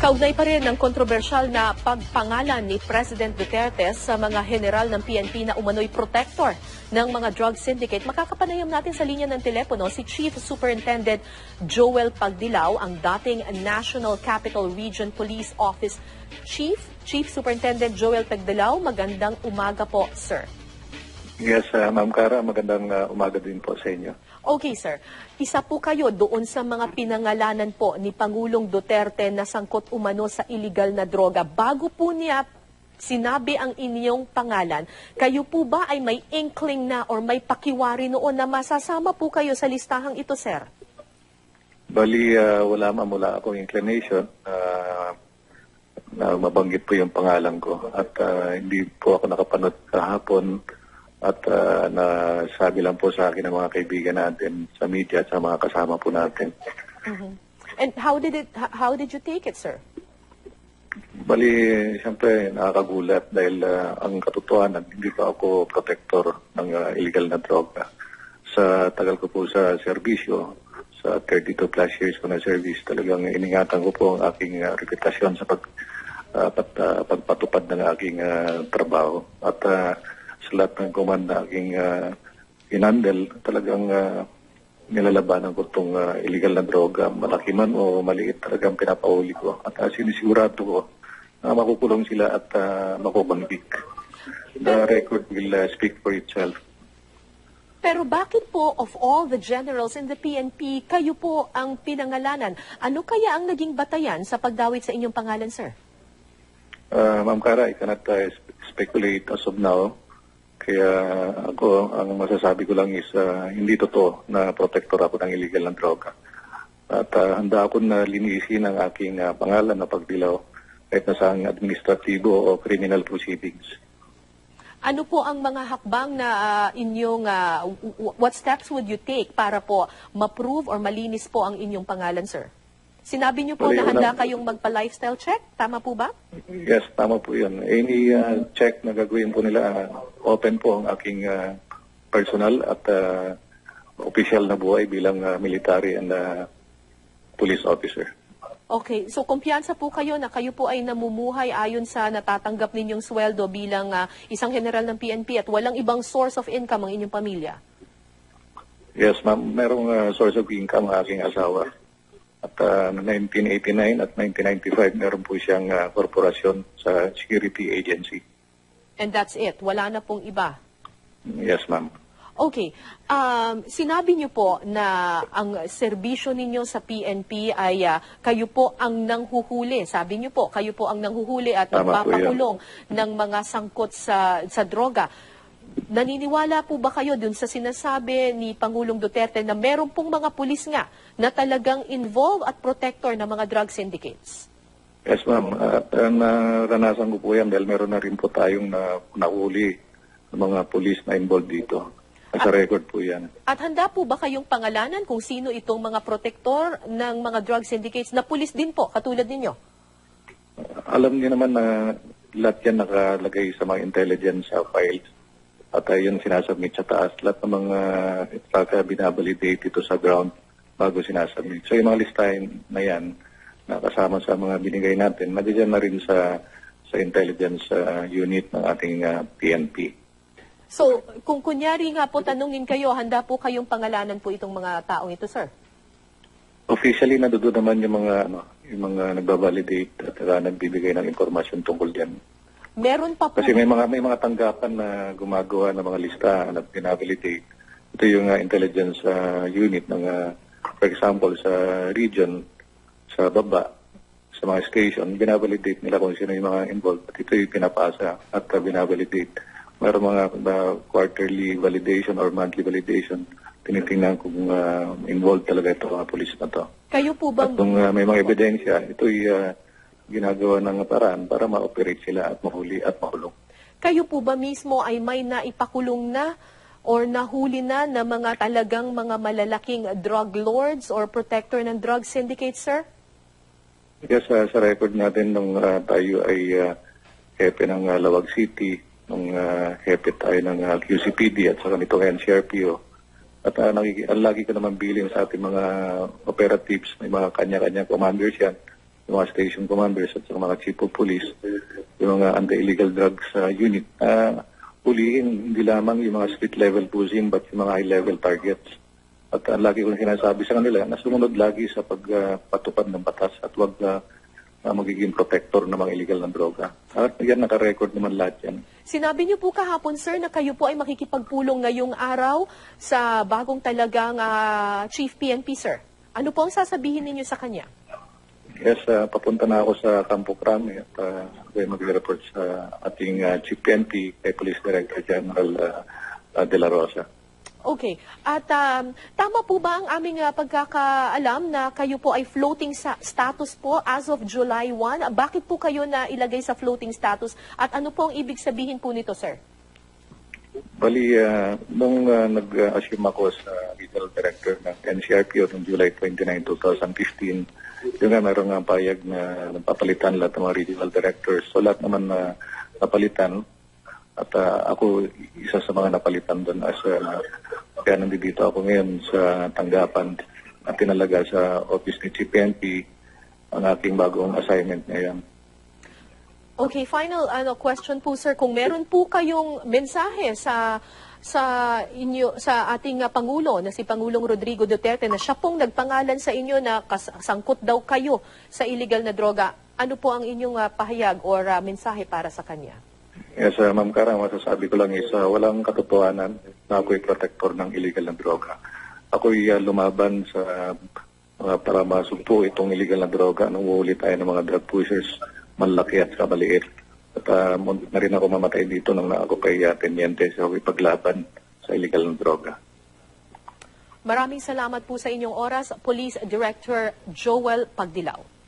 Kaugnay pa rin ng kontrobersyal na pagpangalan ni President Duterte sa mga general ng PNP na umano'y protector ng mga drug syndicate. Makakapanayam natin sa linya ng telepono si Chief Superintendent Joel Pagdilaw, ang dating National Capital Region Police Office Chief. Chief Superintendent Joel Pagdilaw, magandang umaga po, sir. Yes, uh, Ma'am Cara, magandang uh, umaga din po sa inyo. Okay, sir. Isa po kayo doon sa mga pinangalanan po ni Pangulong Duterte na sangkot umano sa illegal na droga. Bago po niya sinabi ang inyong pangalan, kayo po ba ay may inkling na or may pakiwari noon na masasama po kayo sa listahang ito, sir? Bali, uh, wala man mula akong inclination uh, na mabanggit po yung pangalan ko. At uh, hindi po ako nakapanood kahapon at uh, nasabi lang po sa akin ng mga kaibigan natin sa media at sa mga kasama po natin. And how did it how did you take it, sir? Bali, siyempre nakakagulat dahil uh, ang katotohanan, hindi pa ako protector ng uh, illegal na droga. Sa tagal ko po sa serbisyo, sa 32 plus years ko na service, talagang iningatan ko po ang aking uh, reputasyon sa pag, uh, pat, uh, pagpatupad ng aking uh, trabaho. At uh, sa lahat ng command na aking uh, inandel, talagang uh, nilalabanan ko itong uh, illegal na droga, malaki man o maliit talagang pinapahuli ko. At uh, sinisigurado ko na makukulong sila at uh, makukonvict. The record will uh, speak for itself. Pero bakit po of all the generals in the PNP, kayo po ang pinangalanan? Ano kaya ang naging batayan sa pagdawit sa inyong pangalan, sir? Uh, Ma'am Cara, I cannot uh, sp- speculate as of now. Kaya ako, ang masasabi ko lang is uh, hindi totoo na protector ako ng illegal na droga. At uh, handa ako na linisin ang aking uh, pangalan na pagdilaw kahit na sa administratibo o criminal proceedings. Ano po ang mga hakbang na ah, inyong, w- what steps would you take para po ma-prove or malinis po ang inyong pangalan, sir? Sinabi niyo po Wala, na handa wala. kayong magpa-lifestyle check, tama po ba? Yes, tama po yun. Any uh, check na gagawin po nila, uh, open po ang aking uh, personal at uh, official na buhay bilang uh, military and uh, police officer. Okay, so kumpiyansa po kayo na kayo po ay namumuhay ayon sa natatanggap ninyong sweldo bilang ah, isang general ng PNP at walang ibang source of income ang inyong pamilya. Yes, ma'am. Merong uh, source of income ang aking asawa. At uh, 1989 at 1995, meron po siyang uh, korporasyon sa security agency. And that's it, wala na pong iba. Yes, ma'am. Okay. Um, sinabi niyo po na ang serbisyo ninyo sa PNP ay ah, kayo po ang nanghuhuli. Sabi niyo po, kayo po ang nanghuhuli at Tama nagpapakulong ng mga sangkot sa, sa droga. Naniniwala po ba kayo dun sa sinasabi ni Pangulong Duterte na meron pong mga pulis nga na talagang involved at protector ng mga drug syndicates? Yes, ma'am. At uh, naranasan ko po yan dahil meron na rin po tayong na, nahuli ng mga police na involved dito. Nasa record po yan. At handa po ba kayong pangalanan kung sino itong mga protector ng mga drug syndicates na pulis din po, katulad ninyo? Alam niyo naman na lahat yan nakalagay sa mga intelligence files. At uh, yun sinasubmit sa taas. Lahat ng mga uh, binabalidate ito sa ground bago sinasubmit. So yung mga listahin na yan, na kasama sa mga binigay natin, madiyan na rin sa sa intelligence uh, unit ng ating uh, PNP. So, kung kunyari nga po tanungin kayo, handa po kayong pangalanan po itong mga taong ito, sir? Officially, nandoon naman yung mga ano, yung mga nagbabalidate at uh, nagbibigay ng impormasyon tungkol diyan. Meron pa po. Kasi may mga may mga tanggapan na gumagawa ng mga listahan at binavalidate. Ito yung uh, intelligence uh, unit ng uh, for example sa region sa baba sa mga station binavalidate nila kung sino yung mga involved at ito yung pinapasa at uh, binavalidate. Mayroong mga uh, quarterly validation or monthly validation tinitingnan kung uh, involved talaga ito mga pulis na to. Kayo po At bang, kung uh, may mga ebidensya, ito'y uh, ginagawa ng paraan para ma-operate sila at mahuli at mahulong. kayo po ba mismo ay may naipakulong na or nahuli na na mga talagang mga malalaking drug lords or protector ng drug syndicates, sir? Yes, uh, sa record natin nung uh, tayo ay uh, hepe ng uh, Lawag City, nung uh, hepe tayo ng uh, QCPD at saka nitong NCRPO. At uh, nakiki- lagi ko naman bilin sa ating mga operatives, may mga kanya-kanyang commanders yan. Yung mga station commanders at yung mga chief of police, yung mga anti-illegal drugs uh, unit, uh, huliin hindi lamang yung mga street level pushing but yung mga high level targets. At uh, lagi kong sinasabi sa kanila na sumunod lagi sa pagpatupad ng batas at wag uh, uh, magiging protector ng mga illegal na droga. At yan, naka-record naman lahat yan. Sinabi niyo po kahapon, sir, na kayo po ay makikipagpulong ngayong araw sa bagong talagang ah, Chief PNP, sir. Ano po ang sasabihin ninyo sa kanya? Yes, uh, papunta na ako sa Campo Crame at uh, ako ay magre-report sa ating uh, Chief PNP kay Police Director General uh, uh, De La Rosa. Okay. At um, tama po ba ang aming ah, pagkakaalam na kayo po ay floating sa status po as of July 1? Bakit po kayo na ilagay sa floating status? At ano po ang ibig sabihin po nito, sir? Bali, uh, nung uh, nag-assume ako sa Regional Director ng NCRPO noong July 29, 2015, yung nga meron nga payag na napapalitan lahat ng mga regional directors. So lahat naman na napalitan at uh, ako isa sa mga napalitan doon as uh, kaya nandito ako ngayon sa tanggapan at tinalaga sa office ni Chief PNP ang aking bagong assignment ngayon. Okay, final ano question po sir, kung meron po kayong mensahe sa sa inyo sa ating uh, pangulo na si Pangulong Rodrigo Duterte na siya pong nagpangalan sa inyo na kas- sangkot daw kayo sa illegal na droga. Ano po ang inyong uh, pahayag or uh, mensahe para sa kanya? Yes, uh, Ma'am Kara, masasabi ko lang is uh, walang katotohanan na ako'y protector ng illegal na droga. Ako'y uh, lumaban sa uh, para masugpo itong illegal na droga nung uhuli tayo ng mga drug pushers, malaki at kabaliit. At uh, na rin ako mamatay dito nang ako kay uh, Teniente sa paglaban sa illegal na droga. Maraming salamat po sa inyong oras, Police Director Joel Pagdilaw.